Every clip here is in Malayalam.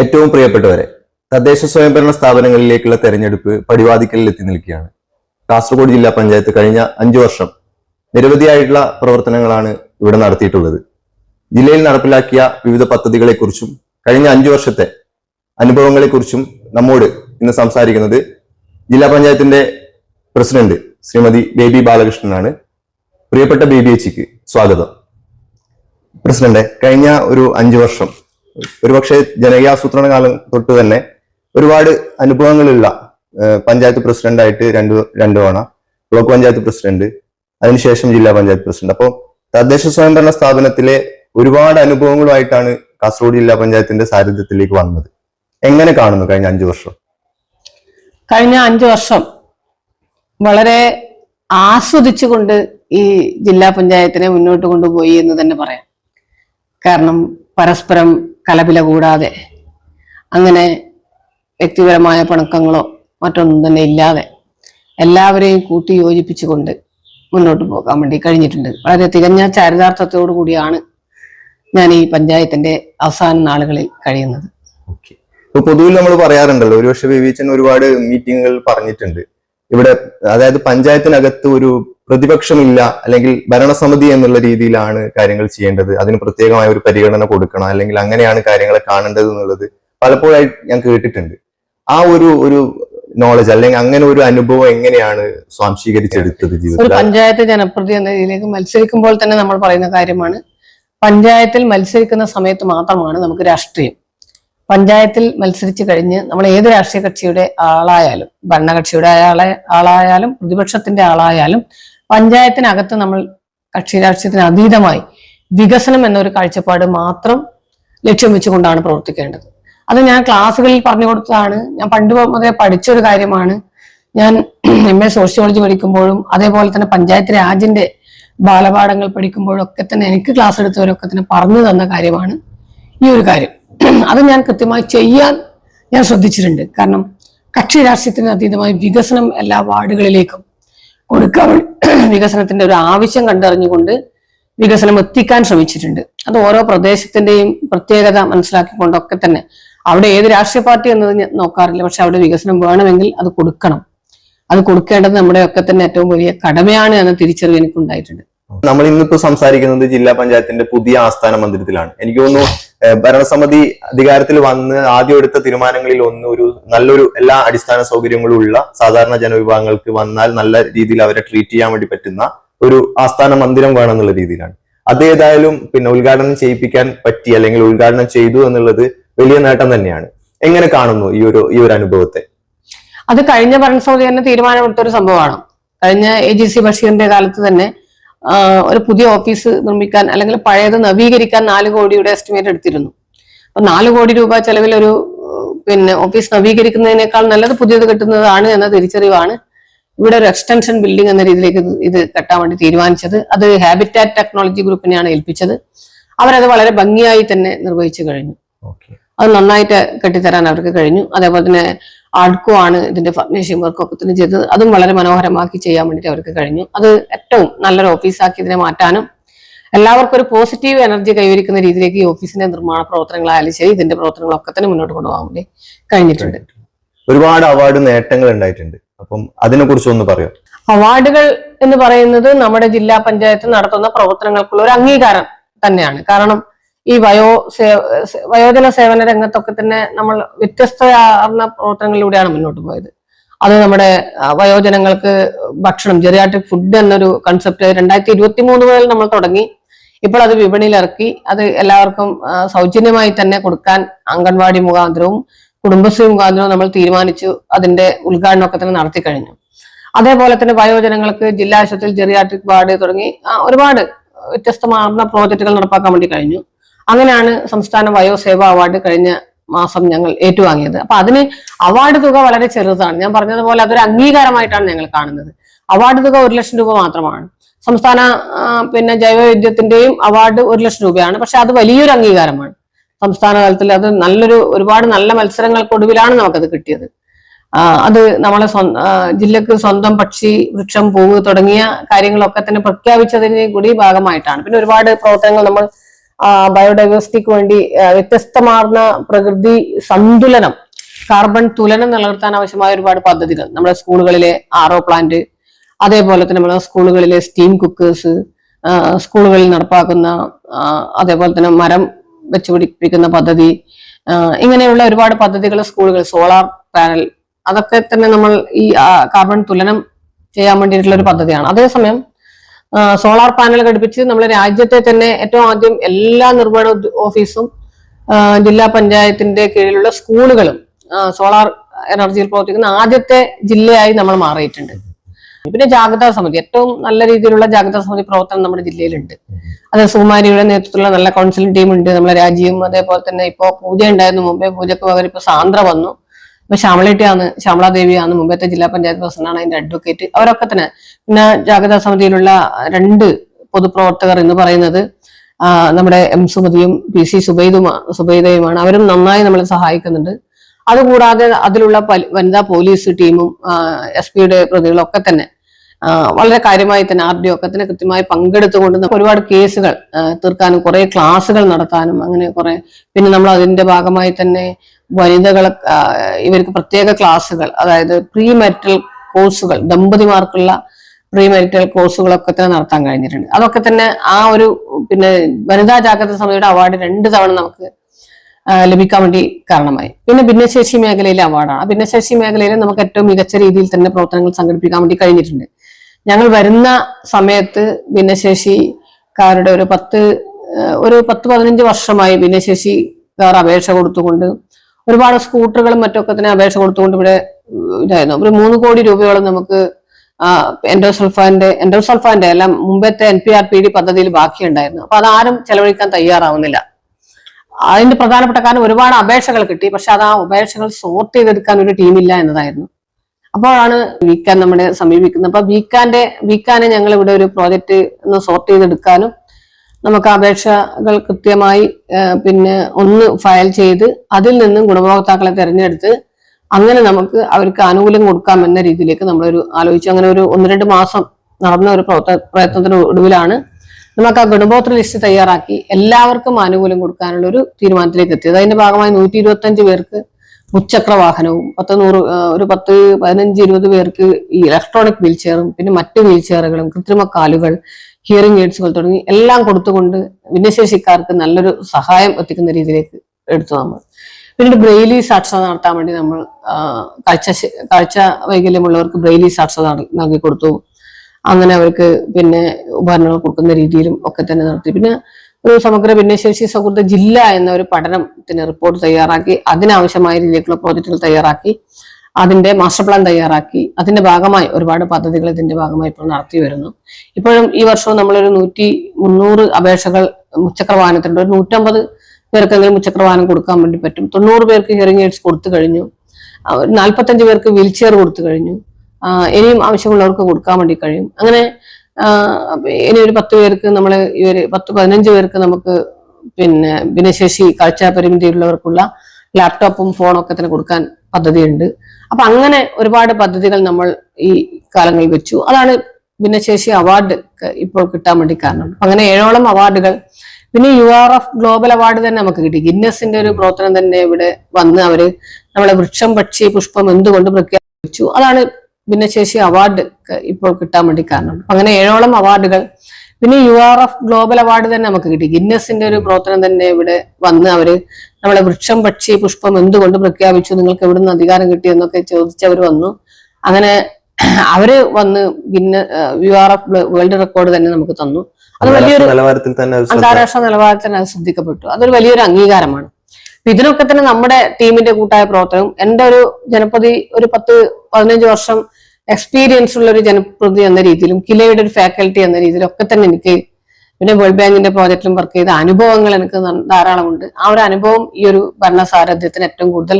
ഏറ്റവും പ്രിയപ്പെട്ടവരെ തദ്ദേശ സ്വയംഭരണ സ്ഥാപനങ്ങളിലേക്കുള്ള തെരഞ്ഞെടുപ്പ് പടിവാതിക്കലിൽ എത്തി നിൽക്കുകയാണ്. കാസർഗോഡ് ജില്ലാ പഞ്ചായത്ത് കഴിഞ്ഞ അഞ്ചു വർഷം നിരവധിയായിട്ടുള്ള പ്രവർത്തനങ്ങളാണ് ഇവിടെ നടത്തിയിട്ടുള്ളത്. ജില്ലയിൽ നടപ്പിലാക്കിയ വിവിധ പദ്ധതികളെക്കുറിച്ചും കഴിഞ്ഞ അഞ്ചു വർഷത്തെ അനുഭവങ്ങളെക്കുറിച്ചും നമ്മോട് ഇന്ന് സംസാരിക്കുന്നത് ജില്ലാ പഞ്ചായത്തിന്റെ പ്രസിഡന്റ് ശ്രീമതി ബേബി ബാലകൃഷ്ണനാണ്. പ്രിയപ്പെട്ട ബേബി ചേച്ചിക്ക് സ്വാഗതം. പ്രസിഡന്റ് കഴിഞ്ഞ ഒരു അഞ്ചു വർഷം ഒരുപക്ഷെ ജനകീയാസൂത്രണ കാലം തൊട്ട് തന്നെ ഒരുപാട് അനുഭവങ്ങളുള്ള പഞ്ചായത്ത് പ്രസിഡന്റായിട്ട് രണ്ടു രണ്ടു തവണ ബ്ലോക്ക് പഞ്ചായത്ത് പ്രസിഡന്റ് അതിനുശേഷം ജില്ലാ പഞ്ചായത്ത് പ്രസിഡന്റ്. അപ്പോൾ തദ്ദേശ സ്വയംഭരണ സ്ഥാപനത്തിലെ ഒരുപാട് അനുഭവങ്ങളുമായിട്ടാണ് കാസർഗോഡ് ജില്ലാ പഞ്ചായത്തിന്റെ സാരഥ്യത്തിലേക്ക് വന്നത്. എങ്ങനെ കാണുന്നു കഴിഞ്ഞ അഞ്ചു വർഷം? കഴിഞ്ഞ അഞ്ചു വർഷം വളരെ ആസ്വദിച്ചുകൊണ്ട് ഈ ജില്ലാ പഞ്ചായത്തിനെ മുന്നോട്ട് കൊണ്ടുപോയി എന്ന് തന്നെ പറയാം. കാരണം പരസ്പരം കലപില കൂടാതെ അങ്ങനെ വ്യക്തിപരമായ പണക്കങ്ങളോ മറ്റൊന്നും തന്നെ ഇല്ലാതെ എല്ലാവരെയും കൂട്ടി യോജിപ്പിച്ചുകൊണ്ട് മുന്നോട്ട് പോകാൻ വേണ്ടി കഴിഞ്ഞിട്ടുണ്ട്. വളരെ തികഞ്ഞ ചാരിതാർത്ഥത്തോടു കൂടിയാണ് ഞാൻ ഈ പഞ്ചായത്തിന്റെ അവസാന നാളുകളിൽ കഴിയുന്നത്. ഇപ്പൊ പൊതുവിൽ നമ്മൾ പറയാറുണ്ടല്ലോ ഒരുപക്ഷെ വിവേചൻ ഒരുപാട് മീറ്റിങ്ങുകൾ പറഞ്ഞിട്ടുണ്ട്. ഇവിടെ അതായത് പഞ്ചായത്തിനകത്ത് ഒരു പ്രതിപക്ഷമില്ല അല്ലെങ്കിൽ ഭരണസമിതി എന്നുള്ള രീതിയിലാണ് കാര്യങ്ങൾ ചെയ്യേണ്ടത്. അതിന് പ്രത്യേകമായ ഒരു പരിഗണന കൊടുക്കണം. അല്ലെങ്കിൽ അങ്ങനെയാണ് കാര്യങ്ങളെ കാണേണ്ടത് എന്നുള്ളത് പലപ്പോഴായി ഞാൻ കേട്ടിട്ടുണ്ട്. ആ ഒരു ഒരു നോളജ് അല്ലെങ്കിൽ അങ്ങനെ ഒരു അനുഭവം എങ്ങനെയാണ് സ്വാംശീകരിച്ചെടുത്തത് ഒരു ജീവിതത്തിൽ? പഞ്ചായത്ത് ജനപ്രതി എന്ന രീതിയിലേക്ക് മത്സരിക്കുമ്പോൾ തന്നെ നമ്മൾ പറയുന്ന കാര്യമാണ് പഞ്ചായത്തിൽ മത്സരിക്കുന്ന സമയത്ത് മാത്രമാണ് നമുക്ക് രാഷ്ട്രീയം. പഞ്ചായത്തിൽ മത്സരിച്ചു കഴിഞ്ഞ് നമ്മൾ ഏത് രാഷ്ട്രീയ കക്ഷിയുടെ ആളായാലും ഭരണകക്ഷിയുടെ ആളെ ആളായാലും പ്രതിപക്ഷത്തിന്റെ ആളായാലും പഞ്ചായത്തിനകത്ത് നമ്മൾ കക്ഷി രാഷ്ട്രീയത്തിന് അതീതമായി വികസനം എന്നൊരു കാഴ്ചപ്പാട് മാത്രം ലക്ഷ്യം വെച്ചുകൊണ്ടാണ് പ്രവർത്തിക്കേണ്ടത്. അത് ഞാൻ ക്ലാസ്സുകളിൽ പറഞ്ഞു കൊടുത്തതാണ്. ഞാൻ പണ്ട് മുതലേ പഠിച്ച ഒരു കാര്യമാണ്. ഞാൻ എം എ സോഷ്യോളജി പഠിക്കുമ്പോഴും അതേപോലെ തന്നെ പഞ്ചായത്ത് രാജിന്റെ ബാലപാഠങ്ങൾ പഠിക്കുമ്പോഴും ഒക്കെ തന്നെ എനിക്ക് ക്ലാസ് എടുത്തവരൊക്കെ തന്നെ പറഞ്ഞു തന്ന കാര്യമാണ് ഈ ഒരു കാര്യം. അത് ഞാൻ കൃത്യമായി ചെയ്യാൻ ഞാൻ ശ്രദ്ധിച്ചിട്ടുണ്ട്. കാരണം കക്ഷി രാഷ്ട്രീയത്തിന് അതീതമായി വികസനം എല്ലാ വാർഡുകളിലേക്കും കൊടുക്കാൻ വികസനത്തിന്റെ ഒരു ആവശ്യം കണ്ടറിഞ്ഞുകൊണ്ട് വികസനം എത്തിക്കാൻ ശ്രമിച്ചിട്ടുണ്ട്. അത് ഓരോ പ്രദേശത്തിന്റെയും പ്രത്യേകത മനസ്സിലാക്കിക്കൊണ്ടൊക്കെ തന്നെ. അവിടെ ഏത് രാഷ്ട്രീയ പാർട്ടി എന്നത് നോക്കാറില്ല. പക്ഷെ അവിടെ വികസനം വേണമെങ്കിൽ അത് കൊടുക്കണം. അത് കൊടുക്കേണ്ടത് നമ്മുടെയൊക്കെ തന്നെ ഏറ്റവും വലിയ കടമയാണ് എന്ന തിരിച്ചറിവ് എനിക്കുണ്ടായിട്ടുണ്ട്. നമ്മൾ ഇന്നിപ്പോ സംസാരിക്കുന്നത് ജില്ലാ പഞ്ചായത്തിന്റെ പുതിയ ആസ്ഥാന മന്ദിരത്തിലാണ്. എനിക്ക് തോന്നുന്നു ഭരണസമിതി അധികാരത്തിൽ വന്ന് ആദ്യം എടുത്ത തീരുമാനങ്ങളിൽ ഒന്ന് ഒരു നല്ലൊരു എല്ലാ അടിസ്ഥാന സൗകര്യങ്ങളും ഉള്ള സാധാരണ ജനവിഭാഗങ്ങൾക്ക് വന്നാൽ നല്ല രീതിയിൽ അവരെ ട്രീറ്റ് ചെയ്യാൻ വേണ്ടി പറ്റുന്ന ഒരു ആസ്ഥാന മന്ദിരം വേണം എന്നുള്ള രീതിയിലാണ്. അത് ഏതായാലും പിന്നെ ഉദ്ഘാടനം ചെയ്യിപ്പിക്കാൻ പറ്റി അല്ലെങ്കിൽ ഉദ്ഘാടനം ചെയ്തു എന്നുള്ളത് വലിയ നേട്ടം തന്നെയാണ്. എങ്ങനെ കാണുന്നു ഈ ഒരു ഈ ഒരു അനുഭവത്തെ? അത് കഴിഞ്ഞ ഭരണസമിതി തന്നെ തീരുമാനമെടുത്ത ഒരു സംഭവമാണ്. കഴിഞ്ഞ എ ജി സി ബഷീറിന്റെ കാലത്ത് തന്നെ ഒരു പുതിയ ഓഫീസ് നിർമ്മിക്കാൻ അല്ലെങ്കിൽ പഴയത് നവീകരിക്കാൻ നാല് കോടിയുടെ എസ്റ്റിമേറ്റ് എടുത്തിരുന്നു. അപ്പൊ നാല് കോടി രൂപ ചെലവിൽ ഒരു പിന്നെ ഓഫീസ് നവീകരിക്കുന്നതിനേക്കാൾ നല്ലത് പുതിയത് കെട്ടുന്നതാണ് എന്ന തിരിച്ചറിവാണ് ഇവിടെ ഒരു എക്സ്റ്റൻഷൻ ബിൽഡിംഗ് എന്ന രീതിയിലേക്ക് ഇത് കെട്ടാൻ വേണ്ടി തീരുമാനിച്ചത്. അത് ഹാബിറ്റാറ്റ് ടെക്നോളജി ഗ്രൂപ്പിനെയാണ് ഏൽപ്പിച്ചത്. അവരത് വളരെ ഭംഗിയായി തന്നെ നിർവഹിച്ചു കഴിഞ്ഞു. അത് നന്നായിട്ട് കെട്ടിത്തരാൻ അവർക്ക് കഴിഞ്ഞു. അതേപോലെ തന്നെ ആഡ്കോ ആണ് ഇതിന്റെ ഫർണിഷിംഗ് വർക്ക് ഒക്കെ തന്നെ ചെയ്തത്. അതും വളരെ മനോഹരമാക്കി ചെയ്യാൻ വേണ്ടിയിട്ട് അവർക്ക് കഴിഞ്ഞു. അത് ഏറ്റവും നല്ലൊരു ഓഫീസാക്കി ഇതിനെ മാറ്റാനും എല്ലാവർക്കും ഒരു പോസിറ്റീവ് എനർജി കൈവരിക്കുന്ന രീതിയിലേക്ക് ഈ ഓഫീസിന്റെ നിർമ്മാണ പ്രവർത്തനങ്ങളായാലും ശരി ഇതിന്റെ പ്രവർത്തനങ്ങളൊക്കെ തന്നെ മുന്നോട്ട് കൊണ്ടുപോകാൻ വേണ്ടി കഴിഞ്ഞിട്ടുണ്ട്. ഒരുപാട് അവാർഡ് നേട്ടങ്ങൾ ഉണ്ടായിട്ടുണ്ട്. അപ്പം അതിനെ കുറിച്ച് ഒന്ന് പറയാം. അവാർഡുകൾ എന്ന് പറയുന്നത് നമ്മുടെ ജില്ലാ പഞ്ചായത്ത് നടത്തുന്ന പ്രവർത്തനങ്ങൾക്കുള്ള ഒരു അംഗീകാരം തന്നെയാണ്. കാരണം ഈ വയോ വയോജന സേവന രംഗത്തൊക്കെ തന്നെ നമ്മൾ വ്യത്യസ്തയാർന്ന പ്രവർത്തനങ്ങളിലൂടെയാണ് മുന്നോട്ട് പോയത്. അത് നമ്മുടെ വയോജനങ്ങൾക്ക് ഭക്ഷണം ജെറിയാട്രിക് ഫുഡ് എന്നൊരു കൺസെപ്റ്റ് രണ്ടായിരത്തി ഇരുപത്തി മൂന്ന് മുതൽ നമ്മൾ തുടങ്ങി. ഇപ്പോൾ അത് വിപണിയിൽ ഇറക്കി അത് എല്ലാവർക്കും സൗജന്യമായി തന്നെ കൊടുക്കാൻ അംഗൻവാടി മുഖാന്തരവും കുടുംബശ്രീ മുഖാന്തരവും നമ്മൾ തീരുമാനിച്ചു. അതിന്റെ ഉദ്ഘാടനമൊക്കെ തന്നെ നടത്തി കഴിഞ്ഞു. അതേപോലെ തന്നെ വയോജനങ്ങൾക്ക് ജില്ലാ ആശുപത്രിയിൽ ജെറിയാട്രിക് വാർഡ് തുടങ്ങി ഒരുപാട് വ്യത്യസ്തമാർന്ന പ്രോജക്റ്റുകൾ നടപ്പാക്കാൻ വേണ്ടി കഴിഞ്ഞു. അങ്ങനെയാണ് സംസ്ഥാന വയോസേവ അവാർഡ് കഴിഞ്ഞ മാസം ഞങ്ങൾ ഏറ്റുവാങ്ങിയത്. അപ്പൊ അതിന് അവാർഡ് തുക വളരെ ചെറുതാണ്. ഞാൻ പറഞ്ഞതുപോലെ അതൊരു അംഗീകാരമായിട്ടാണ് ഞങ്ങൾ കാണുന്നത്. അവാർഡ് തുക ഒരു ലക്ഷം രൂപ മാത്രമാണ്. സംസ്ഥാന പിന്നെ ജൈവവൈദ്യത്തിന്റെയും അവാർഡ് ഒരു ലക്ഷം രൂപയാണ്. പക്ഷെ അത് വലിയൊരു അംഗീകാരമാണ്. സംസ്ഥാന തലത്തിൽ അത് നല്ലൊരു ഒരുപാട് നല്ല മത്സരങ്ങൾക്കൊടുവിലാണ് നമുക്കത് കിട്ടിയത്. അത് നമ്മളെ ജില്ലക്ക് സ്വന്തം പക്ഷി വൃക്ഷം പൂവ് തുടങ്ങിയ കാര്യങ്ങളൊക്കെ തന്നെ പ്രഖ്യാപിച്ചതിന് കൂടി ഭാഗമായിട്ടാണ്. പിന്നെ ഒരുപാട് പ്രവർത്തനങ്ങൾ നമ്മൾ ബയോഡൈവേഴ്സിറ്റിക്ക് വേണ്ടി വ്യത്യസ്തമാർന്ന പ്രകൃതി സന്തുലനം കാർബൺ തുലനം നിലനിർത്താൻ ആവശ്യമായ ഒരുപാട് പദ്ധതികൾ. നമ്മുടെ സ്കൂളുകളിലെ ആറോ പ്ലാന്റ് അതേപോലെ തന്നെ നമ്മുടെ സ്കൂളുകളിലെ സ്റ്റീം കുക്കേഴ്സ് സ്കൂളുകളിൽ നടപ്പാക്കുന്ന അതേപോലെ തന്നെ മരം വെച്ചുപിടിപ്പിക്കുന്ന പദ്ധതി ഇങ്ങനെയുള്ള ഒരുപാട് പദ്ധതികൾ സ്കൂളുകൾ സോളാർ പാനൽ അതൊക്കെ തന്നെ നമ്മൾ ഈ കാർബൺ തുലനം ചെയ്യാൻ വേണ്ടിയിട്ടുള്ള ഒരു പദ്ധതിയാണ്. അതേസമയം സോളാർ പാനൽ ഘടിപ്പിച്ച് നമ്മുടെ രാജ്യത്തെ തന്നെ ഏറ്റവും ആദ്യം എല്ലാ നിർവഹണ ഓഫീസും ജില്ലാ പഞ്ചായത്തിന്റെ കീഴിലുള്ള സ്കൂളുകളും സോളാർ എനർജിയിൽ പ്രവർത്തിക്കുന്ന ആദ്യത്തെ ജില്ലയായി നമ്മൾ മാറിയിട്ടുണ്ട്. പിന്നെ ജാഗ്രതാ സമിതി. ഏറ്റവും നല്ല രീതിയിലുള്ള ജാഗ്രതാ സമിതി പ്രവർത്തനം നമ്മുടെ ജില്ലയിലുണ്ട്. അത് സുകുമാരിയുടെ നേതൃത്വത്തിലുള്ള നല്ല കൗൺസിലിംഗ് ടീം ഉണ്ട് നമ്മളെ രാജ്യം അതേപോലെ തന്നെ ഇപ്പോ പൂജ ഉണ്ടായിരുന്നു മുമ്പേ പൂജക്ക് പകരം ഇപ്പൊ സാന്ദ്ര വന്നു. ഇപ്പൊ ശ്യാമളേട്ടിയാണ് ശ്യാമളാദേവിയാണ് മുമ്പത്തെ ജില്ലാ പഞ്ചായത്ത് പ്രസിഡന്റാണ് അതിന്റെ അഡ്വക്കേറ്റ് അവരൊക്കെ തന്നെ പിന്നെ ജാഗ്രതാ സമിതിയിലുള്ള രണ്ട് പൊതുപ്രവർത്തകർ എന്ന് പറയുന്നത് നമ്മുടെ എം സുമതിയും പി സി സുബൈദുമാ സുബൈദയുമാണ്. അവരും നന്നായി നമ്മളെ സഹായിക്കുന്നുണ്ട്. അതുകൂടാതെ അതിലുള്ള വനിതാ പോലീസ് ടീമും എസ് പിയുടെ പ്രതികളും ഒക്കെ തന്നെ വളരെ കാര്യമായി തന്നെ ആർ ഡി ഒക്കെ തന്നെ കൃത്യമായി പങ്കെടുത്തുകൊണ്ട് ഒരുപാട് കേസുകൾ തീർക്കാനും കുറെ ക്ലാസുകൾ നടത്താനും അങ്ങനെ കുറെ പിന്നെ നമ്മൾ അതിന്റെ ഭാഗമായി തന്നെ വനിതകളെ ആ, ഇവർക്ക് പ്രത്യേക ക്ലാസ്സുകൾ അതായത് പ്രീ മെറ്റൽ കോഴ്സുകൾ ദമ്പതിമാർക്കുള്ള പ്രീ മെറിറ്റൽ കോഴ്സുകളൊക്കെ തന്നെ നടത്താൻ കഴിഞ്ഞിട്ടുണ്ട്. അതൊക്കെ തന്നെ ആ ഒരു പിന്നെ വനിതാ ജാഗ്രത സമിതിയുടെ അവാർഡ് രണ്ട് തവണ നമുക്ക് ലഭിക്കാൻ വേണ്ടി കാരണമായി. പിന്നെ ഭിന്നശേഷി മേഖലയിലെ അവാർഡാണ് ആ ഭിന്നശേഷി മേഖലയിൽ നമുക്ക് ഏറ്റവും മികച്ച രീതിയിൽ തന്നെ പ്രവർത്തനങ്ങൾ സംഘടിപ്പിക്കാൻ വേണ്ടി കഴിഞ്ഞിട്ടുണ്ട്. ഞങ്ങൾ വരുന്ന സമയത്ത് ഭിന്നശേഷിക്കാരുടെ ഒരു പത്ത് ഒരു പത്ത് പതിനഞ്ച് വർഷമായി ഭിന്നശേഷിക്കാർ അപേക്ഷ കൊടുത്തുകൊണ്ട് ഒരുപാട് സ്കൂട്ടറുകളും മറ്റൊക്കെ തന്നെ അപേക്ഷ കൊടുത്തുകൊണ്ട് ഇവിടെ ഇതായിരുന്നു. ഒരു മൂന്ന് കോടി രൂപയോളം നമുക്ക് എൻഡോസൾഫാന്റെ എൻഡോസൾഫാന്റെ എല്ലാം മുമ്പത്തെ N P R P D പദ്ധതിയിൽ ബാക്കിയുണ്ടായിരുന്നു. അപ്പൊ അതാരും ചെലവഴിക്കാൻ തയ്യാറാവുന്നില്ല. അതിന്റെ പ്രധാനപ്പെട്ട കാരണം ഒരുപാട് അപേക്ഷകൾ കിട്ടി പക്ഷെ അത് ആ അപേക്ഷകൾ സോർട്ട് ചെയ്തെടുക്കാൻ ഒരു ടീമില്ല എന്നതായിരുന്നു. അപ്പോഴാണ് വീക്കാൻ നമ്മളെ സമീപിക്കുന്നത്. അപ്പൊ വീക്കാന്റെ വീക്കാനെ ഞങ്ങൾ ഇവിടെ ഒരു പ്രോജക്റ്റ് ഒന്ന് സോർട്ട് ചെയ്തെടുക്കാനും നമുക്ക് അപേക്ഷകൾ കൃത്യമായി പിന്നെ ഒന്ന് ഫയൽ ചെയ്ത് അതിൽ നിന്നും ഗുണഭോക്താക്കളെ തിരഞ്ഞെടുത്ത് അങ്ങനെ നമുക്ക് അവർക്ക് ആനുകൂല്യം കൊടുക്കാം എന്ന രീതിയിലേക്ക് നമ്മളൊരു ആലോചിച്ചു. അങ്ങനെ ഒരു ഒന്ന് രണ്ട് മാസം നടന്ന ഒരു പ്രയത്നത്തിന് ഒടുവിലാണ് നമുക്ക് ആ ഗുണഭോക്തൃ ലിസ്റ്റ് തയ്യാറാക്കി എല്ലാവർക്കും ആനുകൂല്യം കൊടുക്കാനുള്ള ഒരു തീരുമാനത്തിലേക്ക് എത്തിയത്. അതിന്റെ ഭാഗമായി നൂറ്റി ഇരുപത്തി അഞ്ച് പേർക്ക് മുച്ചക്ര വാഹനവും പത്ത് നൂറ് ഒരു പത്ത് പതിനഞ്ച് ഇരുപത് പേർക്ക് ഈ ഇലക്ട്രോണിക് വീൽ ചെയറും പിന്നെ മറ്റു വീൽ ചെയറുകളും കൃത്രിമ കാലുകൾ ഹിയറിംഗ് എയ്ഡ്സുകൾ തുടങ്ങി എല്ലാം കൊടുത്തുകൊണ്ട് ഭിന്നശേഷിക്കാർക്ക് നല്ലൊരു സഹായം എത്തിക്കുന്ന രീതിയിലേക്ക് എടുത്തു നമ്മൾ. പിന്നീട് ബ്രെയിലി സാക്ഷരത നടത്താൻ വേണ്ടി നമ്മൾ കാഴ്ച കാഴ്ച വൈകല്യമുള്ളവർക്ക് ബ്രെയിലി സാക്ഷരത നൽകി കൊടുത്തു. അങ്ങനെ അവർക്ക് പിന്നെ ഉപകരണങ്ങൾ കൊടുക്കുന്ന രീതിയിലും ഒക്കെ തന്നെ നടത്തി. പിന്നെ ഒരു സമഗ്ര ഭിന്നശേഷി സൗഹൃദ ജില്ല എന്ന ഒരു പഠനത്തിന് റിപ്പോർട്ട് തയ്യാറാക്കി അതിനാവശ്യമായ രീതിയിലുള്ള പ്രോജക്റ്റുകൾ തയ്യാറാക്കി. അതിന്റെ മാസ്റ്റർ പ്ലാൻ തയ്യാറാക്കി. അതിന്റെ ഭാഗമായി ഒരുപാട് പദ്ധതികൾ ഇതിന്റെ ഭാഗമായി ഇപ്പോൾ നടത്തി വരുന്നു. ഇപ്പോഴും ഈ വർഷവും നമ്മളൊരു നൂറ്റി മുന്നൂറ് അപേക്ഷകൾ മുച്ചക്ര വാഹനത്തിനുണ്ട് ഒരു നൂറ്റമ്പത് പേർക്കെങ്കിലും മുച്ചക്ര വാഹനം കൊടുക്കാൻ വേണ്ടി പറ്റും. തൊണ്ണൂറ് പേർക്ക് ഹിയറിംഗ് എയ്ഡ്സ് കൊടുത്തു കഴിഞ്ഞു. നാൽപ്പത്തഞ്ച് പേർക്ക് വീൽ ചെയർ കൊടുത്തു കഴിഞ്ഞു. ഇനിയും ആവശ്യമുള്ളവർക്ക് കൊടുക്കാൻ വേണ്ടി കഴിയും. അങ്ങനെ ഇനി ഒരു പത്ത് പേർക്ക് നമ്മൾ ഇവർ പത്ത് പതിനഞ്ച് പേർക്ക് നമുക്ക് പിന്നെ ഭിന്നശേഷി കാഴ്ച പരിമിതിയുള്ളവർക്കുള്ള ലാപ്ടോപ്പും ഫോണൊക്കെ തന്നെ കൊടുക്കാൻ പദ്ധതിയുണ്ട്. അപ്പൊ അങ്ങനെ ഒരുപാട് പദ്ധതികൾ നമ്മൾ ഈ കാലങ്ങളിൽ വെച്ചു. അതാണ് ഭിന്നശേഷി അവാർഡ് ഇപ്പോൾ കിട്ടാൻ വേണ്ടി കാരണം. അങ്ങനെ ഏഴോളം അവാർഡുകൾ. പിന്നെ U R F global award തന്നെ നമുക്ക് കിട്ടി. ഗിന്നസിന്റെ ഒരു പ്രവർത്തനം തന്നെ ഇവിടെ വന്ന് അവർ നമ്മളെ വൃക്ഷം പക്ഷി പുഷ്പം എന്തുകൊണ്ട് പ്രഖ്യാപിച്ചു. അതാണ് ഭിന്നശേഷി അവാർഡ് ഇപ്പോൾ കിട്ടാൻ വേണ്ടി കാരണം. അങ്ങനെ ഏഴോളം അവാർഡുകൾ. പിന്നെ U R F global award തന്നെ നമുക്ക് കിട്ടി. ഗിന്നസിന്റെ ഒരു പ്രവർത്തനം തന്നെ ഇവിടെ വന്ന് അവർ നമ്മളെ വൃക്ഷം പക്ഷി പുഷ്പം എന്തുകൊണ്ട് പ്രഖ്യാപിച്ചു? നിങ്ങൾക്ക് എവിടുന്ന് അധികാരം കിട്ടി എന്നൊക്കെ ചോദിച്ചവർ വന്നു. അങ്ങനെ അവർ വന്ന് ഗിന്ന U R F world record തന്നെ നമുക്ക് തന്നു. അത് വലിയൊരു അന്താരാഷ്ട്ര നിലവാരത്തിൽ തന്നെ അത് അന്താരാഷ്ട്ര നിലവാരത്തിൽ അത് ശ്രദ്ധിക്കപ്പെട്ടു. അതൊരു വലിയൊരു അംഗീകാരമാണ്. അപ്പൊ ഇതിനൊക്കെ തന്നെ നമ്മുടെ ടീമിന്റെ കൂട്ടായ പ്രവർത്തനം. എന്റെ ഒരു ജനപ്രതി ഒരു പത്ത് പതിനഞ്ച് വർഷം എക്സ്പീരിയൻസ് ഉള്ള ഒരു ജനപ്രതി എന്ന രീതിയിലും കിലയുടെ ഒരു ഫാക്കൽറ്റി എന്ന രീതിയിലും ഒക്കെ തന്നെ എനിക്ക് പിന്നെ വേൾഡ് ബാങ്കിന്റെ പ്രോജക്റ്റിലും വർക്ക് ചെയ്ത അനുഭവങ്ങൾ എനിക്ക് ധാരാളമുണ്ട്. ആ ഒരു അനുഭവം ഈ ഒരു ഭരണസാരഥ്യത്തിന് ഏറ്റവും കൂടുതൽ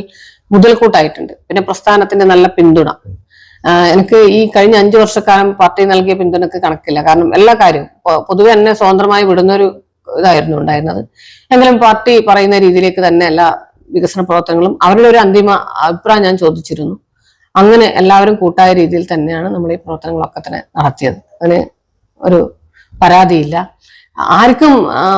മുതൽക്കൂട്ടായിട്ടുണ്ട്. പിന്നെ പ്രസ്ഥാനത്തിന്റെ നല്ല പിന്തുണ. എനിക്ക് ഈ കഴിഞ്ഞ അഞ്ചു വർഷക്കാലം പാർട്ടി നൽകിയ പിന്തുണക്ക് കണക്കില്ല. കാരണം എല്ലാ കാര്യവും പൊതുവെ എന്നെ സ്വതന്ത്രമായി വിടുന്ന ഒരു ഇതായിരുന്നു ഉണ്ടായിരുന്നത്. എങ്കിലും പാർട്ടി പറയുന്ന രീതിയിലേക്ക് തന്നെ എല്ലാ വികസന പ്രവർത്തനങ്ങളും അവരുടെ ഒരു അന്തിമ അഭിപ്രായം ഞാൻ ചോദിച്ചിരുന്നു. അങ്ങനെ എല്ലാവരും കൂട്ടായ രീതിയിൽ തന്നെയാണ് നമ്മൾ ഈ പ്രവർത്തനങ്ങളൊക്കെ തന്നെ നടത്തിയത്. അതിന് ഒരു പരാതിയില്ല. ആർക്കും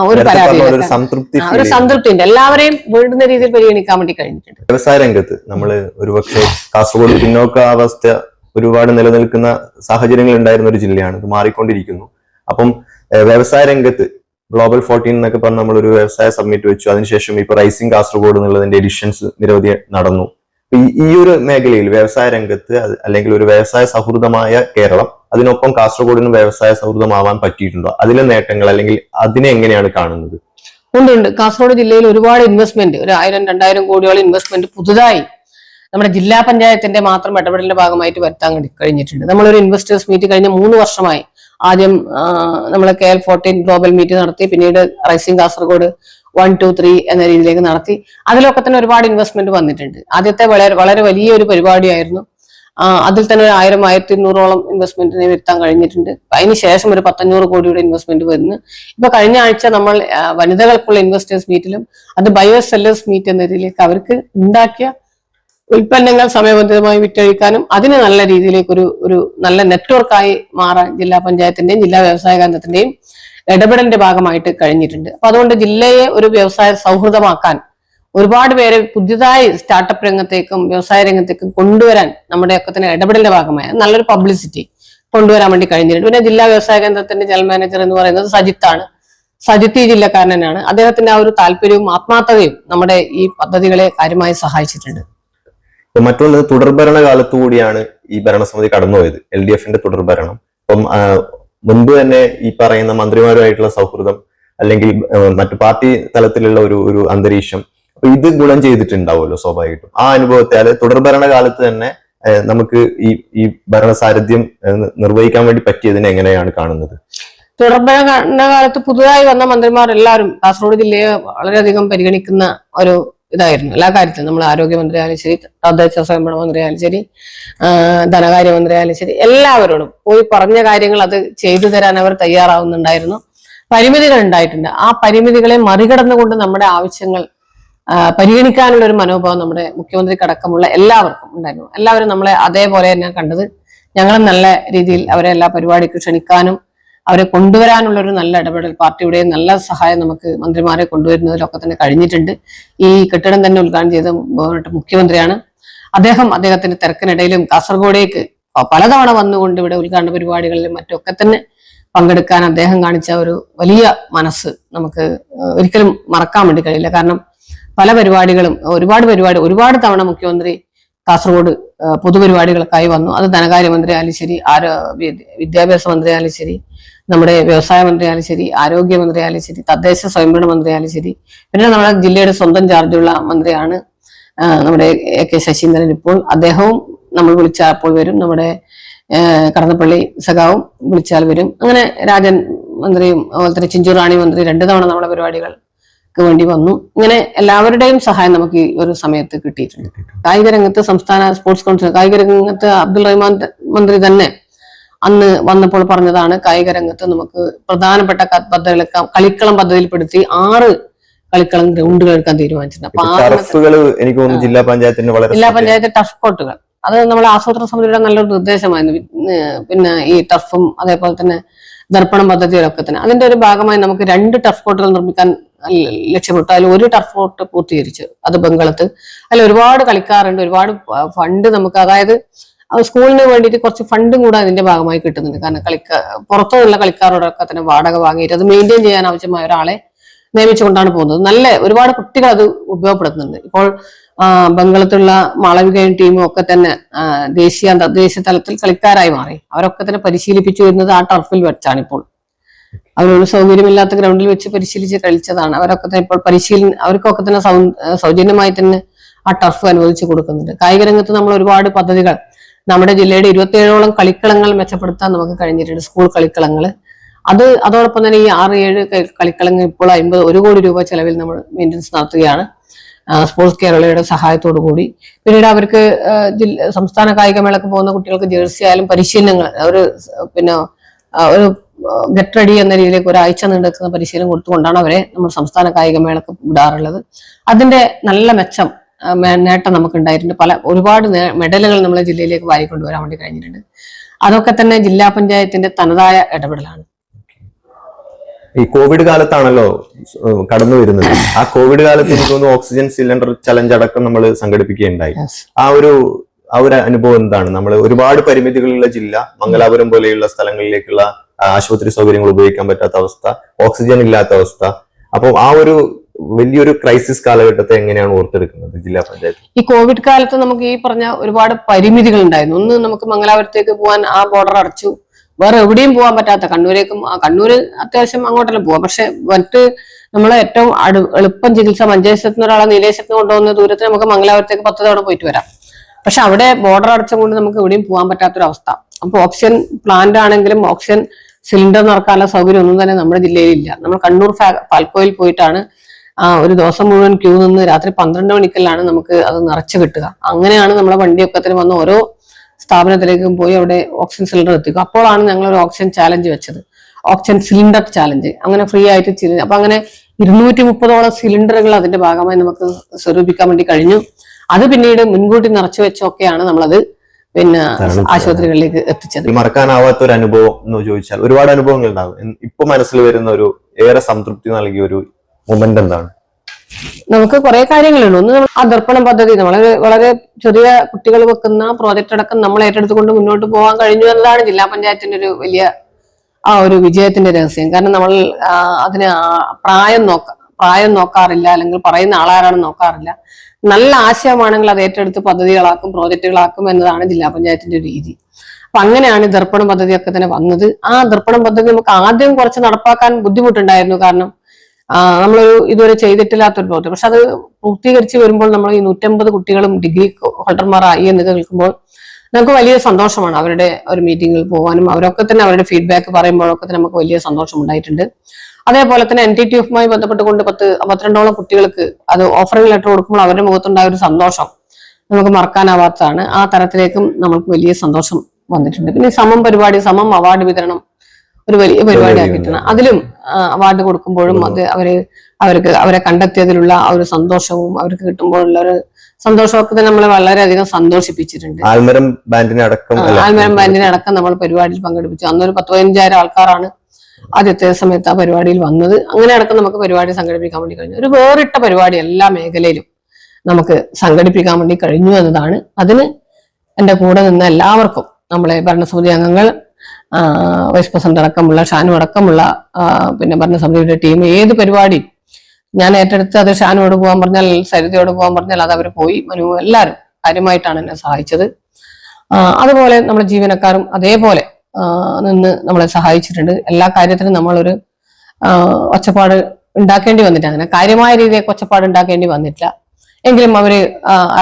ഒരു പരാതി സംതൃപ്തി ഒരു സംതൃപ്തി ഉണ്ട് എല്ലാവരെയും വേണ്ടുന്ന രീതിയിൽ പരിഗണിക്കാൻ വേണ്ടി കഴിഞ്ഞിട്ടുണ്ട്. വ്യവസായ രംഗത്ത് നമ്മൾ ഒരുപക്ഷെ കാസർഗോഡ് പിന്നോക്ക അവസ്ഥ ഒരുപാട് നിലനിൽക്കുന്ന സാഹചര്യങ്ങൾ ഉണ്ടായിരുന്ന ഒരു ജില്ലയാണ്. ഇത് മാറിക്കൊണ്ടിരിക്കുന്നു. അപ്പം വ്യവസായ രംഗത്ത് ഗ്ലോബൽ ഫോർട്ടീൻ എന്നൊക്കെ പറഞ്ഞ് ഒരു വ്യവസായ സബ്മിറ്റ് വെച്ചു. അതിനുശേഷം ഇപ്പൊ റൈസിംഗ് കാസർഗോഡ് എന്നുള്ളതിന്റെ എഡിഷൻസ് നിരവധി നടന്നു. ഈ ഒരു മേഖലയിൽ വ്യവസായ രംഗത്ത് അല്ലെങ്കിൽ ഒരു വ്യവസായ സൗഹൃദമായ കേരളം അതിനൊപ്പം കാസർഗോഡിന് വ്യവസായ സൗഹൃദമാവാൻ പറ്റിയിട്ടുണ്ടോ? അതിലെ നേട്ടങ്ങൾ അല്ലെങ്കിൽ അതിനെ എങ്ങനെയാണ് കാണുന്നത്? ഉണ്ട് ഉണ്ട്. കാസർഗോഡ് ജില്ലയിൽ ഒരുപാട് ഇൻവെസ്റ്റ്മെന്റ് ഒരു ആയിരം രണ്ടായിരം കോടിയോളം ഇൻവെസ്റ്റ്മെന്റ് പുതുതായി നമ്മുടെ ജില്ലാ പഞ്ചായത്തിന്റെ മാത്രം ഇടപെടലിന്റെ ഭാഗമായിട്ട് വരുത്താൻ കഴി- കഴിഞ്ഞിട്ടുണ്ട്. നമ്മളൊരു ഇൻവെസ്റ്റേഴ്സ് മീറ്റ് കഴിഞ്ഞ മൂന്ന് വർഷമായി ആദ്യം നമ്മൾ K L fourteen global meet നടത്തി പിന്നീട് rising Kasaragod one two three എന്ന രീതിയിലേക്ക് നടത്തി. അതിലൊക്കെ തന്നെ ഒരുപാട് ഇൻവെസ്റ്റ്മെന്റ് വന്നിട്ടുണ്ട്. ആദ്യത്തെ വളരെ വളരെ വലിയൊരു പരിപാടിയായിരുന്നു അതിൽ തന്നെ ഒരു ആയിരം ആയിരത്തി ഇരുന്നൂറോളം ഇൻവെസ്റ്റ്മെന്റിനെ വരുത്താൻ കഴിഞ്ഞിട്ടുണ്ട്. അതിന് ശേഷം ഒരു പത്തഞ്ഞൂറ് കോടിയുടെ ഇൻവെസ്റ്റ്മെന്റ് വരുന്നു ഇപ്പൊ കഴിഞ്ഞ ആഴ്ച നമ്മൾ വനിതകൾക്കുള്ള ഇൻവെസ്റ്റേഴ്സ് മീറ്റിലും അത് ബയോ സെല്ലേഴ്സ് മീറ്റ് എന്ന രീതിയിലേക്ക് അവർക്ക് ഉണ്ടാക്കിയ ഉൽപ്പന്നങ്ങൾ സമയബന്ധിതമായി വിറ്റഴിക്കാനും അതിന് നല്ല രീതിയിലേക്ക് ഒരു ഒരു നല്ല നെറ്റ്വർക്കായി മാറാൻ ജില്ലാ പഞ്ചായത്തിന്റെയും ജില്ലാ വ്യവസായ കേന്ദ്രത്തിന്റെയും ഇടപെടലിന്റെ ഭാഗമായിട്ട് കഴിഞ്ഞിട്ടുണ്ട്. അപ്പൊ അതുകൊണ്ട് ജില്ലയെ ഒരു വ്യവസായ സൗഹൃദമാക്കാൻ ഒരുപാട് പേരെ പുതിയതായി സ്റ്റാർട്ടപ്പ് രംഗത്തേക്കും വ്യവസായ രംഗത്തേക്കും കൊണ്ടുവരാൻ നമ്മുടെ ഒക്കെ തന്നെ ഇടപെടലിന്റെ ഭാഗമായ. നല്ലൊരു പബ്ലിസിറ്റി കൊണ്ടുവരാൻ വേണ്ടി കഴിഞ്ഞിട്ടുണ്ട്. പിന്നെ ജില്ലാ വ്യവസായ കേന്ദ്രത്തിന്റെ ജനറൽ മാനേജർ എന്ന് പറയുന്നത് സജിത്താണ്. സജിത്ത് ഈ ജില്ലക്കാരനാണ്. അദ്ദേഹത്തിന്റെ ആ ഒരു താല്പര്യവും ആത്മാർത്ഥതയും നമ്മുടെ ഈ പദ്ധതികളെ കാര്യമായി സഹായിച്ചിട്ടുണ്ട്. മറ്റുള്ളത് തുടർഭരണ കാലത്തു കൂടിയാണ് ഈ ഭരണസമിതി കടന്നുപോയത്. എൽ ഡി എഫിന്റെ തുടർഭരണം. അപ്പം മുൻപ് തന്നെ ഈ പറയുന്ന മന്ത്രിമാരുമായിട്ടുള്ള സൗഹൃദം അല്ലെങ്കിൽ മറ്റു പാർട്ടി തലത്തിലുള്ള ഒരു ഒരു അന്തരീക്ഷം ഇത് ഗുണം ചെയ്തിട്ടുണ്ടാവുമല്ലോ സ്വാഭാവികമായിട്ടും. ആ അനുഭവത്തെ അത് തുടർഭരണ കാലത്ത് തന്നെ നമുക്ക് ഈ ഈ ഭരണസാരഥ്യം നിർവഹിക്കാൻ വേണ്ടി പറ്റിയതിനെ എങ്ങനെയാണ് കാണുന്നത്? തുടർഭരണ കാലത്ത് പുതുതായി വന്ന മന്ത്രിമാർ എല്ലാവരും കാസർഗോഡ് ജില്ലയെ വളരെയധികം പരിഗണിക്കുന്ന ഒരു ഇതായിരുന്നു. എല്ലാ കാര്യത്തിലും നമ്മൾ ആരോഗ്യമന്ത്രി ആയാലും ശരി തദ്ദേശ സ്വയംഭരണ മന്ത്രി ആയാലും ശരി ധനകാര്യമന്ത്രി ആയാലും ശരി എല്ലാവരോടും പോയി പറഞ്ഞ കാര്യങ്ങൾ അത് ചെയ്തു തരാൻ അവർ തയ്യാറാവുന്നുണ്ടായിരുന്നു. പരിമിതികൾ ഉണ്ടായിട്ടുണ്ട്. ആ പരിമിതികളെ മറികടന്നുകൊണ്ട് നമ്മുടെ ആവശ്യങ്ങൾ പരിഗണിക്കാനുള്ള ഒരു മനോഭാവം നമ്മുടെ മുഖ്യമന്ത്രി കടക്കമുള്ള എല്ലാവർക്കും ഉണ്ടായിരുന്നു. എല്ലാവരും നമ്മളെ അതേപോലെ തന്നെ കണ്ടത്. ഞങ്ങളും നല്ല രീതിയിൽ അവരെ എല്ലാ പരിപാടിക്കും ക്ഷണിക്കാനും അവരെ കൊണ്ടുവരാനുള്ള ഒരു നല്ല ഇടപെടൽ പാർട്ടിയുടെ നല്ല സഹായം നമുക്ക് മന്ത്രിമാരെ കൊണ്ടുവരുന്നതിലൊക്കെ തന്നെ കഴിഞ്ഞിട്ടുണ്ട്. ഈ കെട്ടിടം തന്നെ ഉദ്ഘാടനം ചെയ്ത മുഖ്യമന്ത്രിയാണ്. അദ്ദേഹം അദ്ദേഹത്തിന്റെ തിരക്കിനിടയിലും കാസർഗോഡേക്ക് പലതവണ വന്നുകൊണ്ട് ഇവിടെ ഉദ്ഘാടന പരിപാടികളിലും മറ്റൊക്കെ തന്നെ പങ്കെടുക്കാൻ അദ്ദേഹം കാണിച്ച ഒരു വലിയ മനസ്സ് നമുക്ക് ഒരിക്കലും മറക്കാൻ വേണ്ടി കഴിയില്ല. കാരണം പല പരിപാടികളും ഒരുപാട് പരിപാടി ഒരുപാട് തവണ മുഖ്യമന്ത്രി കാസർഗോഡ് പൊതുപരിപാടികൾക്കായി വന്നു. അത് ധനകാര്യമന്ത്രി ആയാലും ശരി ആരോ വിദ്യ- വിദ്യാഭ്യാസ മന്ത്രി ആയാലും ശരി നമ്മുടെ വ്യവസായ മന്ത്രി ആയാലും ശരി ആരോഗ്യമന്ത്രി ആയാലും ശരി തദ്ദേശ സ്വയംഭരണ മന്ത്രി ആയാലും ശരി പിന്നെ നമ്മുടെ ജില്ലയുടെ സ്വന്തം ചാർജുള്ള മന്ത്രിയാണ് നമ്മുടെ എ കെ ശശീന്ദ്രൻ ഇപ്പോൾ. അദ്ദേഹവും നമ്മൾ വിളിച്ചപ്പോൾ വരും. നമ്മുടെ കടന്നപ്പള്ളി സഖാവും വിളിച്ചാൽ വരും. അങ്ങനെ രാജൻ മന്ത്രിയും അതുപോലെ തന്നെ ചിഞ്ചു റാണി മന്ത്രി രണ്ടു തവണ നമ്മുടെ പരിപാടികൾക്ക് വേണ്ടി വന്നു. ഇങ്ങനെ എല്ലാവരുടെയും സഹായം നമുക്ക് ഈ ഒരു സമയത്ത് കിട്ടിയിട്ടുണ്ട്. കായിക രംഗത്ത് സംസ്ഥാന സ്പോർട്സ് കൗൺസിൽ കായിക രംഗത്ത് അബ്ദുൾ റഹ്മാൻ മന്ത്രി തന്നെ അന്ന് വന്നപ്പോൾ പറഞ്ഞതാണ് കായിക രംഗത്ത് നമുക്ക് പ്രധാനപ്പെട്ട പദ്ധതികളൊക്കെ കളിക്കളം പദ്ധതിയിൽപ്പെടുത്തി ആറ് കളിക്കളം ഗ്രൗണ്ടുകൾ എടുക്കാൻ തീരുമാനിച്ചിട്ടുണ്ട്. എനിക്ക് തോന്നുന്നു ജില്ലാ പഞ്ചായത്തിന്റെ വളരെ ജില്ലാ പഞ്ചായത്ത് ടഫ് കോട്ടുകൾ. അത് നമ്മളെ ആസൂത്രണ സമിതിയുടെ നല്ലൊരു നിർദ്ദേശമായിരുന്നു. പിന്നെ പിന്നെ ഈ ടഫും അതേപോലെ തന്നെ ദർപ്പണം പദ്ധതിയിലൊക്കെ തന്നെ. അതിന്റെ ഒരു ഭാഗമായി നമുക്ക് രണ്ട് ടഫ് കോട്ടുകൾ നിർമ്മിക്കാൻ ല- ലക്ഷ്യമിട്ടു ഒരു ടർഫ് ഔട്ട് പൂർത്തീകരിച്ചു അത് ബംഗളത്ത്. അതിൽ ഒരുപാട് കളിക്കാറുണ്ട് ഒരുപാട് ഫണ്ട് നമുക്ക് അതായത് സ്കൂളിന് വേണ്ടിയിട്ട് കുറച്ച് ഫണ്ടും കൂടെ അതിന്റെ ഭാഗമായി കിട്ടുന്നുണ്ട്. കാരണം കളിക്കാർ പുറത്തുനിന്നുള്ള കളിക്കാരോടൊക്കെ തന്നെ വാടക വാങ്ങിയിട്ട് അത് മെയിന്റെയിൻ ചെയ്യാൻ ആവശ്യമായ ഒരാളെ നിയമിച്ചുകൊണ്ടാണ് പോകുന്നത്. നല്ല ഒരുപാട് കുട്ടികൾ അത് ഉപയോഗപ്പെടുത്തുന്നുണ്ട്. ഇപ്പോൾ ബംഗളത്തുള്ള മാളവികയും ടീമും ഒക്കെ തന്നെ ദേശീയ ദേശീയ തലത്തിൽ കളിക്കാരായി മാറി. അവരൊക്കെ തന്നെ പരിശീലിപ്പിച്ചു വരുന്നത് ആ ടർഫിൽ വെച്ചാണ് ഇപ്പോൾ. അവരൊരു സൗകര്യമില്ലാത്ത ഗ്രൗണ്ടിൽ വെച്ച് പരിശീലിച്ച് കളിച്ചതാണ്. അവരൊക്കെ തന്നെ ഇപ്പോൾ പരിശീലന അവർക്കൊക്കെ തന്നെ സൗജന്യമായി തന്നെ ആ ടർഫ് അനുവദിച്ചു കൊടുക്കുന്നുണ്ട്. കായിക രംഗത്ത് നമ്മൾ ഒരുപാട് പദ്ധതികൾ നമ്മുടെ ജില്ലയുടെ ഇരുപത്തിയേഴോളം കളിക്കളങ്ങൾ മെച്ചപ്പെടുത്താൻ നമുക്ക് കഴിഞ്ഞിട്ടുണ്ട്. സ്കൂൾ കളിക്കളങ്ങൾ. അത് അതോടൊപ്പം തന്നെ ഈ ആറ് ഏഴ് കളിക്കളങ്ങൾ ഇപ്പോൾ അമ്പത് ഒരു കോടി രൂപ ചെലവിൽ നമ്മൾ മെയിന്റനൻസ് നടത്തുകയാണ്. സ്പോർട്സ് കേരളയുടെ സഹായത്തോടു കൂടി. പിന്നീട് അവർക്ക് സംസ്ഥാന കായികമേളക്ക് പോകുന്ന കുട്ടികൾക്ക് ജേഴ്സി ആയാലും പരിശീലനങ്ങൾ ഒരു പിന്നെ ഒരു ഗെറ്റ് റെഡി എന്ന രീതിയിലേക്ക് ഒരാഴ്ച നീണ്ടെത്തുന്ന പരിശീലനം കൊടുത്തുകൊണ്ടാണ് അവരെ നമ്മൾ സംസ്ഥാന കായികമേളക്ക് വിടാറുള്ളത്. അതിന്റെ നല്ല മെച്ചം നേട്ടം നമുക്ക് ഉണ്ടായിട്ടുണ്ട് പല ഒരുപാട് മെഡലുകൾ നമ്മളെ ജില്ലയിലേക്ക് വാരിക്കൊണ്ടുവരാൻ വേണ്ടി കഴിഞ്ഞിട്ടുണ്ട്. അതൊക്കെ തന്നെ ജില്ലാ പഞ്ചായത്തിന്റെ തനതായ ഇടപെടലാണ്. ഈ കോവിഡ് കാലത്താണല്ലോ കടന്നു വരുന്നത്. ആ കോവിഡ് കാലത്ത് എനിക്ക് തോന്നുന്നു ഓക്സിജൻ സിലിണ്ടർ ചലഞ്ച് അടക്കം നമ്മൾ സംഘടിപ്പിക്കുകയുണ്ടായി. ആ ഒരു ആ ഒരു അനുഭവം എന്താണ്? നമ്മൾ ഒരുപാട് പരിമിതികളുള്ള ജില്ല മംഗലാപുരം പോലെയുള്ള സ്ഥലങ്ങളിലേക്കുള്ള ആശുപത്രി സൗകര്യങ്ങൾ ഉപയോഗിക്കാൻ പറ്റാത്ത അവസ്ഥ ഓക്സിജൻ ഇല്ലാത്ത അവസ്ഥ. അപ്പോൾ ആ ഒരു വലിയൊരു ക്രൈസിസ് കാലഘട്ടത്തെ എങ്ങനെയാണ് ഓർത്തെടുക്കുന്നത് ജില്ലാ പഞ്ചായത്ത്? ഈ കോവിഡ് കാലത്ത് നമുക്ക് ഈ പറഞ്ഞ ഒരുപാട് പരിമിതികൾ ഉണ്ടായിരുന്നു. ഒന്ന് നമുക്ക് മംഗലാപുരത്തേക്ക് പോകാൻ ആ ബോർഡർ അടച്ചു. വേറെ എവിടെയും പോകാൻ പറ്റാത്ത കണ്ണൂരേക്കും കണ്ണൂര് അത്യാവശ്യം അങ്ങോട്ടെല്ലാം പോവാം. പക്ഷെ മറ്റ് നമ്മളെ ഏറ്റവും അടു എളുപ്പം ചികിത്സ നിന്ന് ഒരാളെ നീലേശ്വരത്ത് കൊണ്ടുപോകുന്ന ദൂരത്തിന് നമുക്ക് മംഗലാപുരത്തേക്ക് പത്ത് തവണ പോയിട്ട് വരാം. പക്ഷെ അവിടെ ബോർഡർ അടച്ചുകൊണ്ട് നമുക്ക് എവിടെയും പോകാൻ പറ്റാത്തൊരവസ്ഥ. അപ്പൊ ഓക്സിജൻ പ്ലാന്റ് ആണെങ്കിലും ഓക്സിജൻ സിലിണ്ടർ നിറക്കാനുള്ള സൗകര്യം ഒന്നും തന്നെ നമ്മുടെ ജില്ലയിലില്ല. നമ്മൾ കണ്ണൂർ പാൽക്കോയിൽ പോയിട്ടാണ് ആ ഒരു ദിവസം മുഴുവൻ ക്യൂ നിന്ന് രാത്രി പന്ത്രണ്ട് മണിക്കെല്ലാം നമുക്ക് അത് നിറച്ചു കിട്ടുക. അങ്ങനെയാണ് നമ്മളെ വണ്ടിയൊക്കത്തിന് വന്ന് ഓരോ സ്ഥാപനത്തിലേക്കും പോയി അവിടെ ഓക്സിജൻ സിലിണ്ടർ എത്തിക്കുക. അപ്പോഴാണ് ഞങ്ങൾ ഒരു ഓക്സിജൻ ചാലഞ്ച് വെച്ചത്. Oxygen cylinder challenge. അങ്ങനെ ഫ്രീ ആയിട്ട് ചില അപ്പൊ അങ്ങനെ ഇരുന്നൂറ്റി മുപ്പതോളം സിലിണ്ടറുകൾ അതിന്റെ ഭാഗമായി നമുക്ക് സ്വരൂപിക്കാൻ വേണ്ടി കഴിഞ്ഞു. അത് പിന്നീട് മുൻകൂട്ടി നിറച്ചു വെച്ചൊക്കെയാണ് നമ്മളത് പിന്നെ ആശുപത്രികളിലേക്ക് എത്തിച്ചത്. മറക്കാനാവാത്ത ഒരു അനുഭവം എന്ന് ചോദിച്ചാൽ ഒരുപാട് അനുഭവങ്ങൾ ഉണ്ടാകും. ഇപ്പൊ മനസ്സിൽ വരുന്ന ഒരു ഏറെ സംതൃപ്തി നൽകിയ ഒരു മൊമെന്റ് എന്താണ്? നമുക്ക് കുറെ കാര്യങ്ങളുണ്ട്. ഒന്ന് നമ്മൾ ആ ദർപ്പണം പദ്ധതി. വളരെ വളരെ ചെറിയ കുട്ടികൾ വെക്കുന്ന പ്രോജക്റ്റ് അടക്കം നമ്മൾ ഏറ്റെടുത്തുകൊണ്ട് മുന്നോട്ട് പോകാൻ കഴിഞ്ഞു എന്നതാണ് ജില്ലാ പഞ്ചായത്തിന്റെ ഒരു വലിയ ആ ഒരു വിജയത്തിന്റെ രഹസ്യം. കാരണം നമ്മൾ അതിന് പ്രായം നോക്ക പ്രായം നോക്കാറില്ല അല്ലെങ്കിൽ പറയുന്ന ആളാരാണ് നോക്കാറില്ല. നല്ല ആശയമാണെങ്കിൽ അത് ഏറ്റെടുത്ത് പദ്ധതികളാക്കും പ്രോജക്റ്റുകളാക്കും എന്നതാണ് ജില്ലാ പഞ്ചായത്തിന്റെ രീതി. അപ്പൊ അങ്ങനെയാണ് ദർപ്പണം പദ്ധതി ഒക്കെ തന്നെ വന്നത്. ആ ദർപ്പണം പദ്ധതി നമുക്ക് ആദ്യം കുറച്ച് നടപ്പാക്കാൻ ബുദ്ധിമുട്ടുണ്ടായിരുന്നു. കാരണം നമ്മളൊരു ഇതുവരെ ചെയ്തിട്ടില്ലാത്തൊരു പ്രവൃത്തി പക്ഷെ അത് പൂർത്തീകരിച്ച് വരുമ്പോൾ നമ്മൾ ഈ നൂറ്റമ്പത് കുട്ടികളും ഡിഗ്രി ഹോൾഡർമാരായി എന്ന് കേൾക്കുമ്പോൾ നമുക്ക് വലിയ സന്തോഷമാണ് അവരുടെ ഒരു മീറ്റിങ്ങിൽ പോകാനും അവരൊക്കെ തന്നെ അവരുടെ ഫീഡ്ബാക്ക് പറയുമ്പോഴൊക്കെ തന്നെ നമുക്ക് വലിയ സന്തോഷം ഉണ്ടായിട്ടുണ്ട്. അതേപോലെ തന്നെ എൻ ടി ടി എഫുമായി ബന്ധപ്പെട്ടുകൊണ്ട് പത്ത് അമ്പത്തിരണ്ടോളം കുട്ടികൾക്ക് അത് ഓഫറിംഗ് ലെറ്റർ കൊടുക്കുമ്പോൾ അവരുടെ മുഖത്തുണ്ടായ ഒരു സന്തോഷം നമുക്ക് മറക്കാനാവാത്തതാണ്. ആ തരത്തിലേക്കും നമുക്ക് വലിയ സന്തോഷം വന്നിട്ടുണ്ട്. പിന്നെ സമം പരിപാടി സമം അവാർഡ് വിതരണം ഒരു വലിയ പരിപാടി ആക്കിയിട്ടാണ് അതിലും അവാർഡ് കൊടുക്കുമ്പോഴും അത് അവർ അവർക്ക് അവരെ കണ്ടെത്തിയതിലുള്ള ആ ഒരു സന്തോഷവും അവർക്ക് കിട്ടുമ്പോഴുള്ള ഒരു സന്തോഷമൊക്കെ തന്നെ നമ്മളെ വളരെയധികം സന്തോഷിപ്പിച്ചിട്ടുണ്ട്. ആൽമരം ബാൻഡിനെ അടക്കം ആൽമരം ബാൻഡിനെ അടക്കം നമ്മൾ പരിപാടിയിൽ പങ്കെടുപ്പിച്ചു. അന്നൊരു പത്ത് പതിനഞ്ചായിരം ആൾക്കാരാണ് ആദ്യത്തെ സമയത്ത് ആ പരിപാടിയിൽ വന്നത്. അങ്ങനെ അടക്കം നമുക്ക് പരിപാടി സംഘടിപ്പിക്കാൻ വേണ്ടി കഴിഞ്ഞു. ഒരു വേറിട്ട പരിപാടി എല്ലാ മേഖലയിലും നമുക്ക് സംഘടിപ്പിക്കാൻ വേണ്ടി കഴിഞ്ഞു എന്നതാണ്. അതിന് എന്റെ കൂടെ നിന്ന എല്ലാവർക്കും നമ്മളെ ഭരണസമിതി അംഗങ്ങൾ വൈസ് പ്രസിഡന്റ് അടക്കമുള്ള ഷാനു അടക്കമുള്ള പിന്നെ ഭരണസമിതിയുടെ ടീം ഏത് പരിപാടി ഞാൻ ഏറ്റെടുത്ത് അത് ഷാനുവോട് പോകാൻ പറഞ്ഞാൽ സരിതയോട് പോകാൻ പറഞ്ഞാൽ അത് അവർ പോയി. മനു എല്ലാവരും കാര്യമായിട്ടാണ് എന്നെ സഹായിച്ചത്. അതുപോലെ നമ്മുടെ ജീവനക്കാരും അതേപോലെ നിന്ന് നമ്മളെ സഹായിച്ചിട്ടുണ്ട്. എല്ലാ കാര്യത്തിനും നമ്മളൊരു ഒച്ചപ്പാട് ഉണ്ടാക്കേണ്ടി വന്നിട്ട് അങ്ങനെ കാര്യമായ രീതിയിൽ ഒച്ചപ്പാട് ഉണ്ടാക്കേണ്ടി വന്നിട്ടില്ല. എങ്കിലും അവർ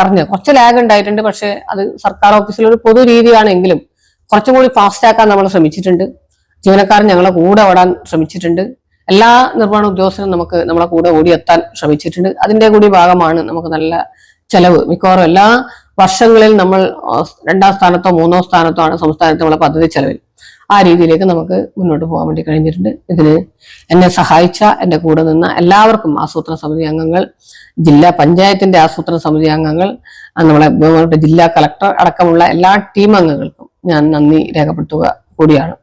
അറിഞ്ഞ്. കുറച്ച് ലാഗ് ഉണ്ടായിട്ടുണ്ട്. പക്ഷെ അത് സർക്കാർ ഓഫീസിൽ ഒരു പൊതു രീതിയാണെങ്കിലും കുറച്ചും കൂടി ഫാസ്റ്റ് ആക്കാൻ നമ്മൾ ശ്രമിച്ചിട്ടുണ്ട്. ജീവനക്കാരൻ ഞങ്ങളെ കൂടെ ഓടാൻ ശ്രമിച്ചിട്ടുണ്ട്. എല്ലാ നിർവഹണ ഉദ്യോഗസ്ഥരും നമുക്ക് നമ്മളെ കൂടെ ഓടിയെത്താൻ ശ്രമിച്ചിട്ടുണ്ട്. അതിന്റെ കൂടി ഭാഗമാണ് നമുക്ക് നല്ല ചെലവ്. മിക്കവാറും എല്ലാ വർഷങ്ങളിൽ നമ്മൾ രണ്ടാം സ്ഥാനത്തോ മൂന്നോ സ്ഥാനത്തോ ആണ് സംസ്ഥാനത്ത് നമ്മളെ പദ്ധതി ചെലവിൽ. ആ രീതിയിലേക്ക് നമുക്ക് മുന്നോട്ട് പോകാൻ വേണ്ടി കഴിഞ്ഞിട്ടുണ്ട്. ഇതിന് എന്നെ സഹായിച്ച എന്റെ കൂടെ നിന്ന എല്ലാവർക്കും ആസൂത്രണ സമിതി അംഗങ്ങൾ ജില്ലാ പഞ്ചായത്തിന്റെ ആസൂത്രണ സമിതി അംഗങ്ങൾ നമ്മളെ ജില്ലാ കളക്ടർ അടക്കമുള്ള എല്ലാ ടീം അംഗങ്ങൾക്കും ഞാൻ നന്ദി രേഖപ്പെടുത്തുക കൂടിയാണ്.